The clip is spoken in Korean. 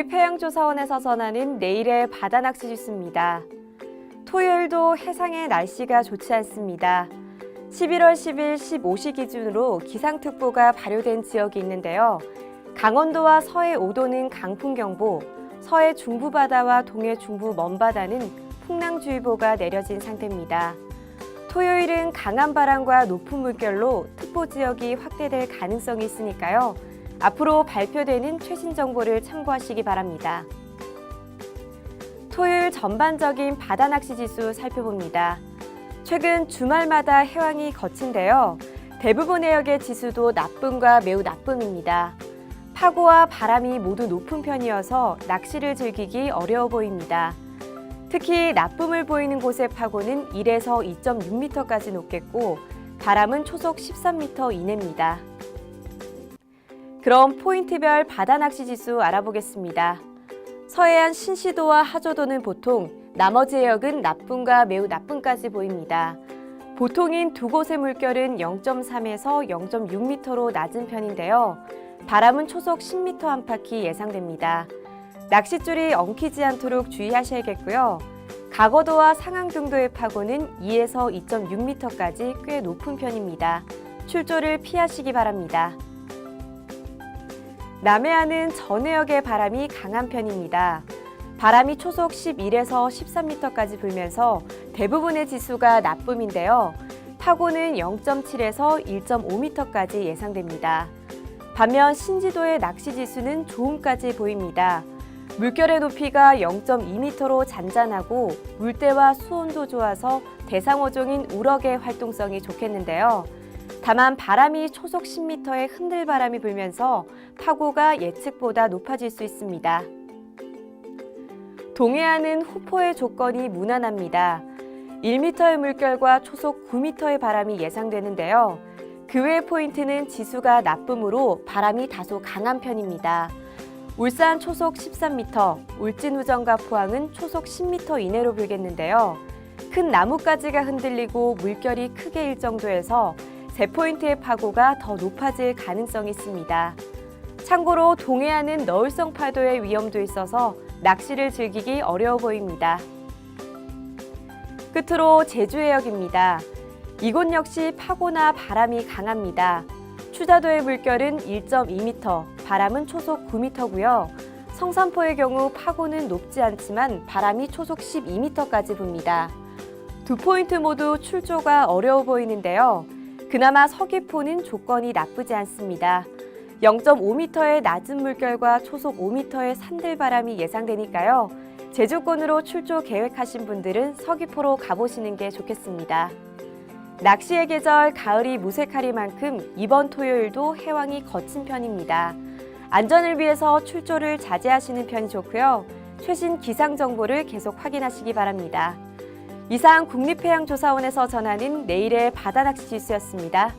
국립해양조사원에서 전하는 내일의 바다 낚시 뉴스입니다. 토요일도 해상의 날씨가 좋지 않습니다. 11월 10일 15시 기준으로 기상특보가 발효된 지역이 있는데요. 강원도와 서해 5도는 강풍경보, 서해 중부바다와 동해 중부 먼바다는 풍랑주의보가 내려진 상태입니다. 토요일은 강한 바람과 높은 물결로 특보 지역이 확대될 가능성이 있으니까요. 앞으로 발표되는 최신 정보를 참고하시기 바랍니다. 토요일 전반적인 바다 낚시 지수 살펴봅니다. 최근 주말마다 해왕이 거친데요. 대부분 해역의 지수도 나쁨과 매우 나쁨입니다. 파고와 바람이 모두 높은 편이어서 낚시를 즐기기 어려워 보입니다. 특히 나쁨을 보이는 곳의 파고는 1에서 2.6m까지 높겠고 바람은 초속 13m 이내입니다. 그럼 포인트별 바다 낚시 지수 알아보겠습니다. 서해안 신시도와 하조도는 보통, 나머지 해역은 나쁨과 매우 나쁨까지 보입니다. 보통인 두 곳의 물결은 0.3에서 0.6m로 낮은 편인데요. 바람은 초속 10m 안팎이 예상됩니다. 낚싯줄이 엉키지 않도록 주의하셔야겠고요. 가거도와 상항 등도의 파고는 2에서 2.6m까지 꽤 높은 편입니다. 출조를 피하시기 바랍니다. 남해안은 전해역의 바람이 강한 편입니다. 바람이 초속 11에서 13m까지 불면서 대부분의 지수가 나쁨인데요. 파고는 0.7에서 1.5m까지 예상됩니다. 반면 신지도의 낚시 지수는 좋음까지 보입니다. 물결의 높이가 0.2m로 잔잔하고 물때와 수온도 좋아서 대상어종인 우럭의 활동성이 좋겠는데요. 다만 바람이 초속 10m의 흔들 바람이 불면서 파고가 예측보다 높아질 수 있습니다. 동해안은 후포의 조건이 무난합니다. 1m의 물결과 초속 9m의 바람이 예상되는데요. 그 외의 포인트는 지수가 나쁨으로 바람이 다소 강한 편입니다. 울산 초속 13m, 울진 우정과 포항은 초속 10m 이내로 불겠는데요. 큰 나뭇가지가 흔들리고 물결이 크게 일 정도에서 세 포인트의 파고가 더 높아질 가능성이 있습니다. 참고로 동해안은 너울성 파도의 위험도 있어서 낚시를 즐기기 어려워 보입니다. 끝으로 제주 해역입니다. 이곳 역시 파고나 바람이 강합니다. 추자도의 물결은 1.2m, 바람은 초속 9m고요. 성산포의 경우 파고는 높지 않지만 바람이 초속 12m까지 붑니다. 두 포인트 모두 출조가 어려워 보이는데요. 그나마 서귀포는 조건이 나쁘지 않습니다. 0.5m의 낮은 물결과 초속 5m의 산들바람이 예상되니까요. 제주권으로 출조 계획하신 분들은 서귀포로 가보시는 게 좋겠습니다. 낚시의 계절 가을이 무색하리만큼 이번 토요일도 해왕이 거친 편입니다. 안전을 위해서 출조를 자제하시는 편이 좋고요. 최신 기상 정보를 계속 확인하시기 바랍니다. 이상 국립해양조사원에서 전하는 내일의 바다낚시 지수였습니다.